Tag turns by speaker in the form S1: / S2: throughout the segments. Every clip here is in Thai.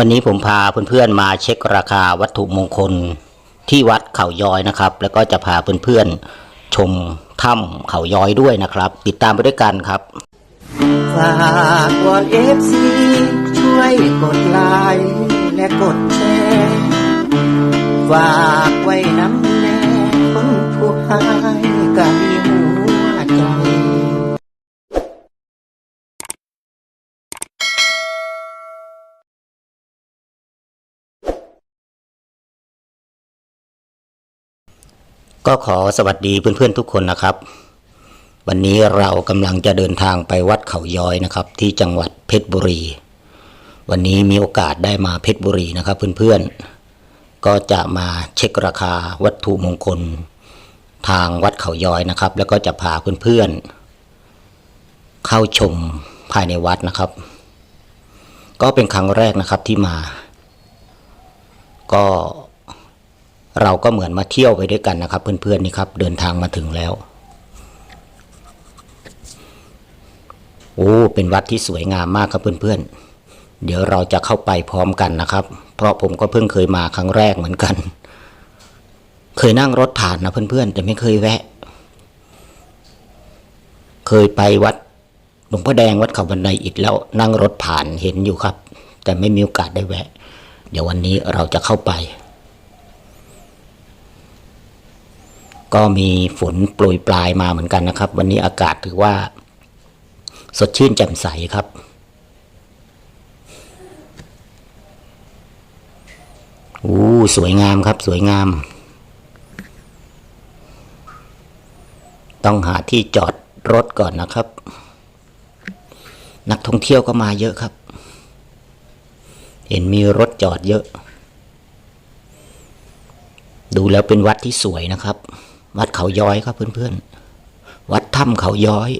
S1: วันนี้ผมพาเพื่อนๆมาเช็คราคาวัตถุมงคลที่วัดเขาย้อยนะครับ แล้วก็จะพาเพื่อนๆชมถ้ำเขาย้อยด้วยนะครับ ติดตามไปด้วยกันครับ
S2: ฝากวอนเอฟซีช่วยกดไลค์และกดแชร์ฝากไว้น้ำแน่คนผู้หา ก็
S1: ขอสวัสดีเพื่อนๆทุกคนนะครับ วันนี้เรากำลังจะเดินทางไปวัดเขาย้อยนะครับ ที่จังหวัดเพชรบุรี วันนี้มีโอกาสได้มาเพชรบุรีนะครับ เพื่อนๆ ก็จะมาเช็คราคาวัตถุมงคล ทางวัดเขาย้อยนะครับ แล้วก็จะพาเพื่อนๆ เข้าชมภายในวัดนะครับ ก็เป็นครั้งแรกนะครับที่มา ก็ เราก็เหมือนมาเที่ยวไปด้วยกันนะครับ เพื่อนๆนี่ครับเดินทางมาถึงแล้วโอ้เป็นวัดที่สวยงามมากครับเพื่อนๆ เดี๋ยวเราจะเข้าไปพร้อมกันนะครับ เพราะผมก็เพิ่งเคยมาครั้งแรกเหมือนกัน เคยนั่งรถผ่านนะเพื่อนๆ แต่ไม่เคยแวะ เคยไปวัดหลวงพ่อแดงวัดเขาบันไดอิฐแล้วนั่งรถผ่านเห็นอยู่ครับ แต่ไม่มีโอกาสได้แวะ เดี๋ยววันนี้เราจะเข้าไป ก็มีฝนโปรยปลายมาเหมือนกันนะครับ วันนี้อากาศถือว่า สดชื่นแจ่มใสครับ อู้สวยงามครับ สวยงาม ต้องหาที่จอดรถก่อนนะครับ นักท่องเที่ยวก็มาเยอะครับ เห็นมีรถจอดเยอะดูแล้วเป็นวัดที่สวยนะครับ วัดเขาย้อยครับเพื่อนๆ วัดถ้ำเขาย้อย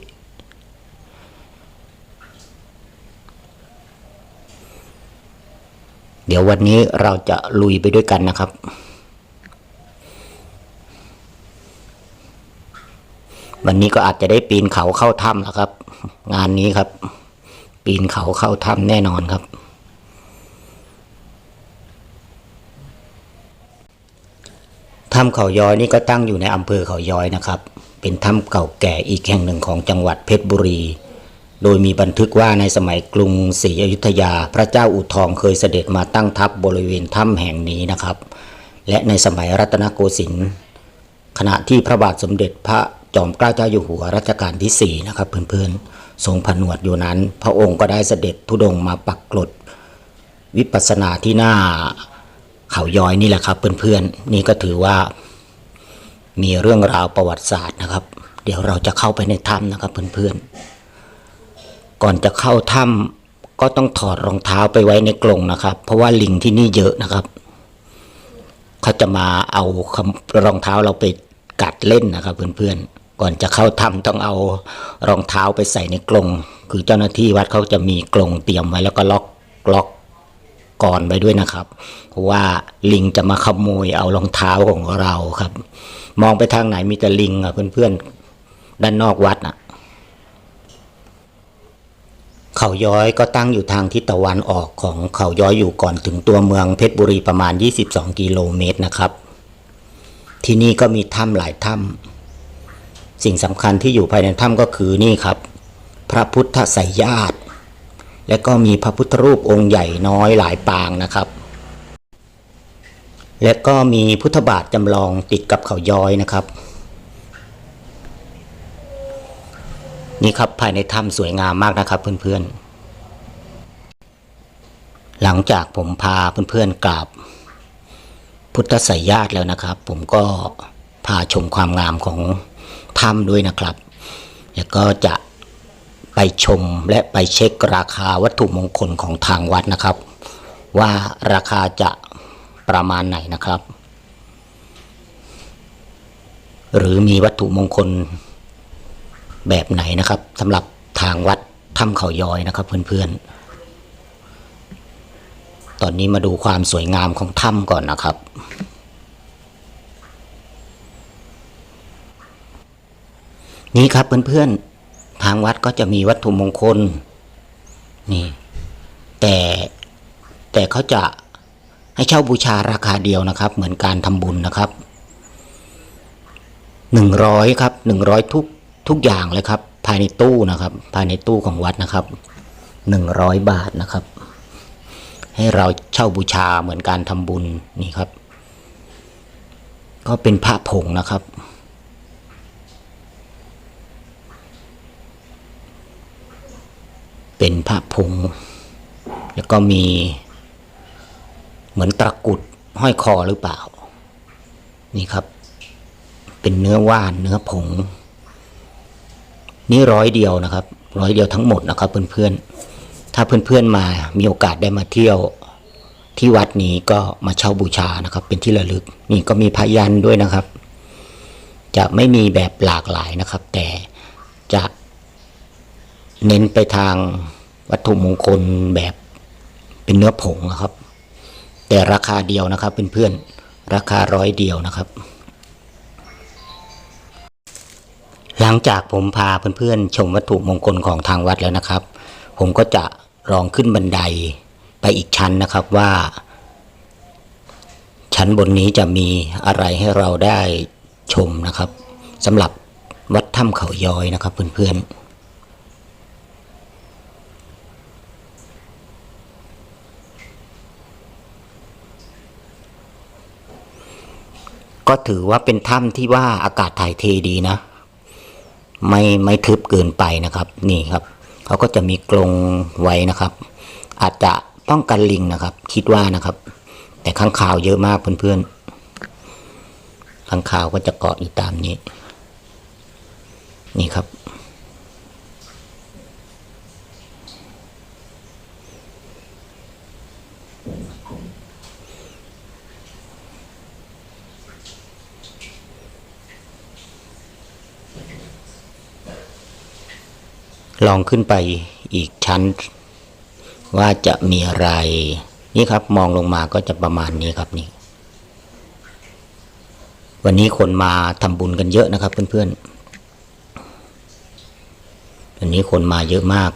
S1: เดี๋ยววันนี้เราจะลุยไปด้วยกันนะครับ วันนี้ก็อาจจะได้ปีนเขาเข้าถ้ำแล้วครับ งานนี้ครับ ปีนเขาเข้าถ้ำแน่นอนครับ ถ้ำเขาย้อยนี่ก็ตั้งอยู่ในอำเภอเขาย้อยนะครับ เป็นถ้ำเก่าแก่อีกแห่งหนึ่งของจังหวัดเพชรบุรี โดยมีบันทึกว่าในสมัยกรุงศรีอยุธยา พระเจ้าอุทองเคยเสด็จมาตั้งทัพบบริเวณถ้ำแห่งนี้นะครับ และในสมัยรัตนโกสินทร์ขณะที่พระบาทสมเด็จพระจอมเกล้าเจ้าอยู่หัวรัชกาลที่4นะครับเพื่อนๆทรงผนวดอยู่นั้น พระองค์ก็ได้เสด็จทุดงมาปักกลดวิปัสสนาที่หน้า เขาย้อยนี่แหละครับ เพื่อนๆนี่ก็ถือว่า มีเรื่องราวประวัติศาสตร์นะครับ เดี๋ยวเราจะเข้าไปในถ้ำนะครับ เพื่อนๆ ก่อนจะเข้าถ้ำก็ต้องถอดรองเท้าไปไว้ในกรงนะครับ เพราะว่าลิงที่นี่เยอะนะครับเขาจะมาเอารองเท้าเราไปกัดเล่นนะครับ เพื่อนๆ ก่อนจะเข้าถ้ำต้องเอารองเท้าไปใส่ในกรงคือเจ้าหน้าที่วัดเขาจะมีกรงเตรียมไว้แล้วก็ล็อกล็อก ก่อนไว้ด้วยนะครับ เพราะว่าลิงจะมาขโมยเอารองเท้าของเราครับ มองไปทางไหนมีแต่ลิงอะเพื่อนๆด้านนอกวัดอะ เขาย้อยก็ตั้งอยู่ทางทิศตะวันออกของเขาย้อยอยู่ก่อนถึงตัวเมืองเพชรบุรีประมาณ 22 กิโลเมตรนะครับ ที่นี่ก็มีถ้ำหลายถ้ำสิ่งสำคัญที่อยู่ภายในถ้ำก็คือนี่ครับ พระพุทธไสยญาติ และก็มีพระพุทธรูปองค์ใหญ่น้อยหลายปางนะครับ และก็มีพุทธบาทจำลองติดกับเขาย้อยนะครับ นี่ครับภายในถ้ำสวยงามมากนะครับเพื่อนๆ หลังจากผมพาเพื่อนๆกราบพุทธสยญาติแล้วนะครับ ผมก็พาชมความงามของถ้ำด้วยนะครับ แล้วก็จะ ไปชมและไปเช็คราคาวัตถุมงคลของทางวัดนะครับ ว่าราคาจะประมาณไหนนะครับ หรือมีวัตถุมงคลแบบไหนนะครับสำหรับทางวัดถ้ำเขาย้อยนะครับเพื่อนๆ ตอนนี้มาดูความสวยงามของถ้ำก่อนนะครับนี่ครับเพื่อนๆ ทางวัดก็จะมีวัตถุมงคล นี่ แต่แต่เขาจะให้เช่าบูชาราคาเดียวนะครับ เหมือนการทำบุญนะครับหนึ่งร้อยครับหนึ่งร้อยทุกทุกอย่างเลยครับ ภายในตู้นะครับ ภายในตู้ของวัดนะครับหนึ่งร้อยบาทนะครับ ให้เราเช่าบูชาเหมือนการทำบุญนี่ครับ ก็เป็นพระผงนะครับ เป็นพระผงแล้วก็มีเหมือนตะกุดห้อยคอหรือเปล่า นี่ครับ เป็นเนื้อว่านเนื้อผง นี่ร้อยเดียวนะครับ ร้อยเดียวทั้งหมดนะครับเพื่อนๆ ถ้าเพื่อนๆมามีโอกาสได้มาเที่ยวที่วัดนี้ก็มาเช่าบูชานะครับ เป็นที่ระลึก นี่ก็มีพยันด้วยนะครับ จะไม่มีแบบหลากหลายนะครับ แต่จะ เน้นไปทางวัตถุมงคลแบบเป็นเนื้อผงนะครับ แต่ราคาเดียวนะครับเพื่อนๆราคาร้อยเดียวนะครับ หลังจากผมพาเพื่อนๆชมวัตถุมงคลของทางวัดแล้วนะครับ ผมก็จะลองขึ้นบันไดไปอีกชั้นนะครับว่า ชั้นบนนี้จะมีอะไรให้เราได้ชมนะครับสำหรับวัดถ้ำเขาย้อยนะครับเพื่อนๆ ก็ถือว่าเป็นถ้ำที่ว่าอากาศถ่ายเทดีนะ ไม่ไม่ทึบเกินไปนะครับ นี่ครับเขาก็จะมีกรงไว้นะครับ อาจจะป้องกันลิงนะครับ คิดว่านะครับ แต่ข้างข่าวเยอะมากเพื่อนๆข้างข่าวก็จะเกาะอยู่ตามนี้ นี่ครับ ลองขึ้นไปอีกชั้น ว่าจะมีอะไร นี่ครับมองลงมาก็จะประมาณนี้ครับนี่ วันนี้คนมาทำบุญกันเยอะนะครับ เพื่อนๆวันนี้คนมาเยอะมาก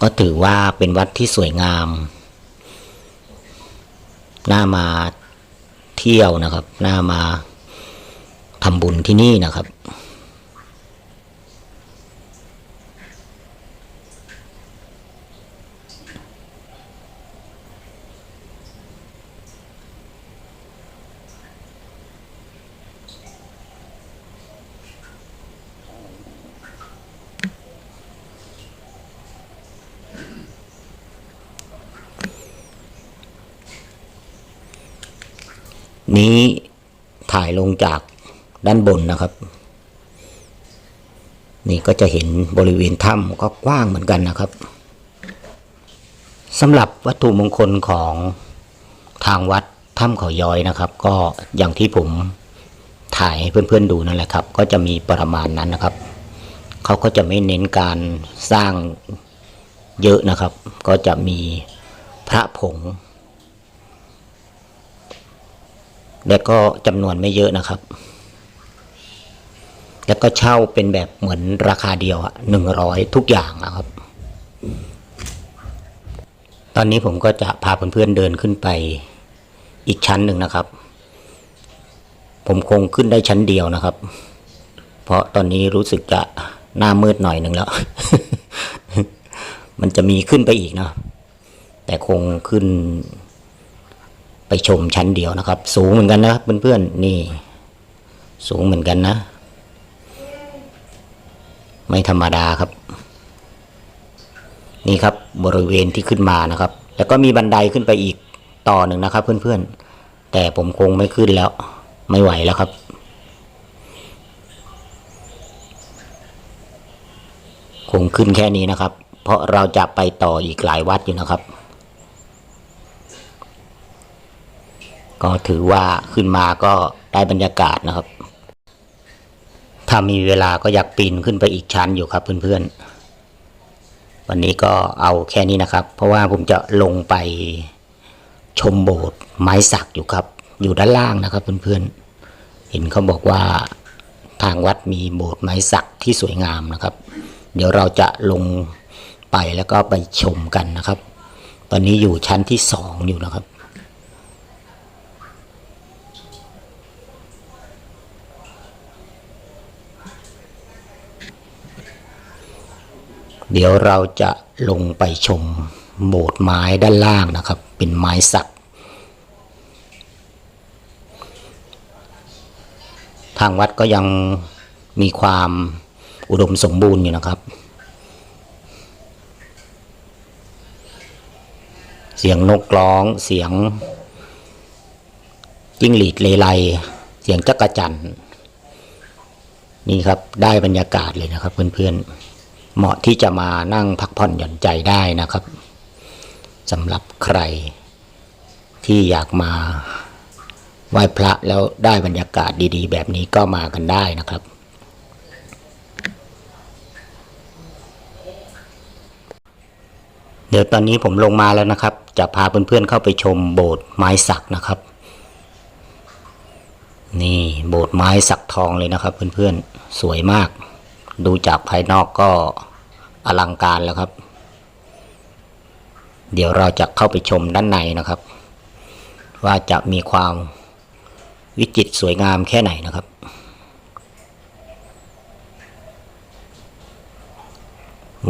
S1: ก็ถือว่าเป็นวัดที่สวยงาม น่ามาเที่ยวนะครับ น่ามาทำบุญที่นี่นะครับ นี้ถ่ายลงจากด้านบนนะครับ นี่ก็จะเห็นบริเวณถ้ำก็กว้างเหมือนกันนะครับสำหรับวัตถุมงคลของทางวัดถ้ำเขาย้อยนะครับ ก็อย่างที่ผมถ่ายให้เพื่อนๆดูนั่นแหละครับ ก็จะมีประมาณนั้นนะครับ เขาก็จะไม่เน้นการสร้างเยอะนะครับ ก็จะมีพระผง และก็จำนวนไม่เยอะนะครับ แล้วก็เช่าเป็นแบบเหมือนราคาเดียวอะหนึ่งร้อยทุกอย่างนะครับ ตอนนี้ผมก็จะพาเพื่อนๆเดินขึ้นไปอีกชั้นหนึ่งนะครับ ผมคงขึ้นได้ชั้นเดียวนะครับ เพราะตอนนี้รู้สึกจะหน้ามืดหน่อยหนึ่งแล้ว มันจะมีขึ้นไปอีกเนาะแต่คงขึ้น ไปชมชั้นเดียวนะครับ สูงเหมือนกันนะครับเพื่อนๆนี่ สูงเหมือนกันนะ ไม่ธรรมดาครับ นี่ครับบริเวณที่ขึ้นมานะครับ แล้วก็มีบันไดขึ้นไปอีกต่อหนึ่งนะครับ เพื่อนๆ แต่ผมคงไม่ขึ้นแล้ว ไม่ไหวแล้วครับคงขึ้นแค่นี้นะครับ เพราะเราจะไปต่ออีกหลายวัดอยู่นะครับ ก็ถือว่าขึ้นมาก็ได้บรรยากาศนะครับ ถ้ามีเวลาก็อยากปีนขึ้นไปอีกชั้นอยู่ครับเพื่อนๆ วันนี้ก็เอาแค่นี้นะครับ เพราะว่าผมจะลงไปชมโบสถ์ไม้สักอยู่ครับ อยู่ด้านล่างนะครับเพื่อนๆ เห็นเขาบอกว่าทางวัดมีโบสถ์ไม้สักที่สวยงามนะครับ เดี๋ยวเราจะลงไปแล้วก็ไปชมกันนะครับ ตอนนี้อยู่ชั้นที่สองอยู่นะครับ เดี๋ยวเราจะลงไปชมโบสถ์ไม้ด้านล่างนะครับ เป็นไม้สัก ทางวัดก็ยังมีความอุดมสมบูรณ์อยู่นะครับ เสียงนกร้องเสียงจิ้งหรีดเลไลเสียงจักระจันนี่ครับได้บรรยากาศเลยนะครับเพื่อนๆ เหมาะที่จะมานั่งพักผ่อนหย่อนใจได้นะครับสำหรับใคร ที่อยากมาไหว้พระแล้วได้บรรยากาศดีๆ แบบนี้ก็มากันได้นะครับเดี๋ยวตอนนี้ผมลงมาแล้วนะครับ จะพาเพื่อนๆเข้าไปชมโบสถ์ไม้สักนะครับ นี่โบสถ์ไม้สักทองเลยนะครับ เพื่อนๆสวยมาก ดูจากภายนอกก็ อลังการแล้วครับ เดี๋ยวเราจะเข้าไปชมด้านในนะครับ ว่าจะมีความวิจิตรสวยงามแค่ไหนนะครับ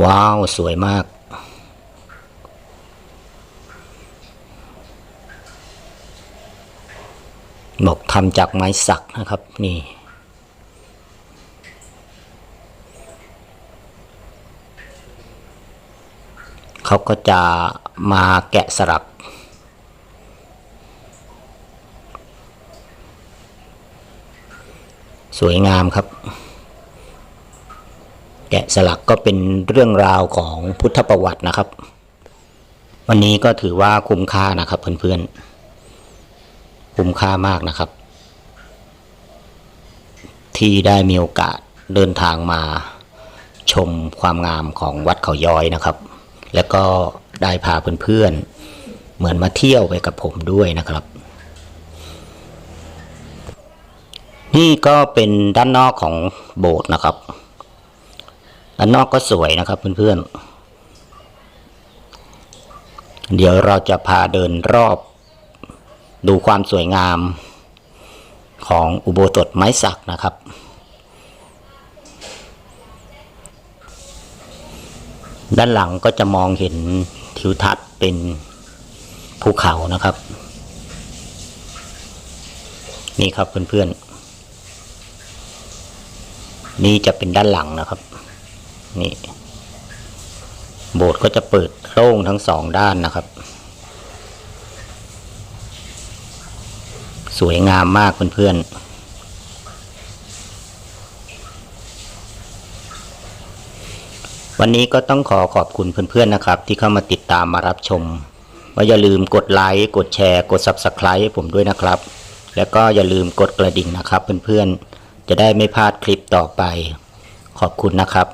S1: ว้าว สวยมากบอกทำจากไม้สักนะครับ นี่ เขาก็จะมาแกะสลัก สวยงามครับ แกะสลักก็เป็นเรื่องราวของพุทธประวัตินะครับ วันนี้ก็ถือว่าคุ้มค่านะครับ เพื่อนๆ คุ้มค่ามากนะครับ ที่ได้มีโอกาสเดินทางมาชมความงามของวัดเขาย้อยนะครับ แล้วก็ได้พาเพื่อนๆ เหมือนมาเที่ยวไปกับผมด้วยนะครับ นี่ก็เป็นด้านนอกของโบสถ์นะครับ ด้านนอกก็สวยนะครับเพื่อนๆ เดี๋ยวเราจะพาเดินรอบ ดูความสวยงามของอุโบสถไม้สักนะครับ ด้านหลังก็จะมองเห็นทิวทัศน์เป็นภูเขานะครับ นี่ครับเพื่อนๆ นี่จะเป็นด้านหลังนะครับ นี่ โบสถ์ก็จะเปิดโล่งทั้งสองด้านนะครับ สวยงามมากเพื่อนๆ วันนี้ก็ต้องขอขอบคุณเพื่อนๆนะครับ ที่เข้ามาติดตามมารับชมว่าอย่าลืมกดไลค์กดแชร์ กด Subscribe ให้ผมด้วยนะครับ แล้วก็อย่าลืมกดกระดิ่งนะครับเพื่อนๆจะได้ไม่พลาดคลิปต่อไป ขอบคุณนะครับ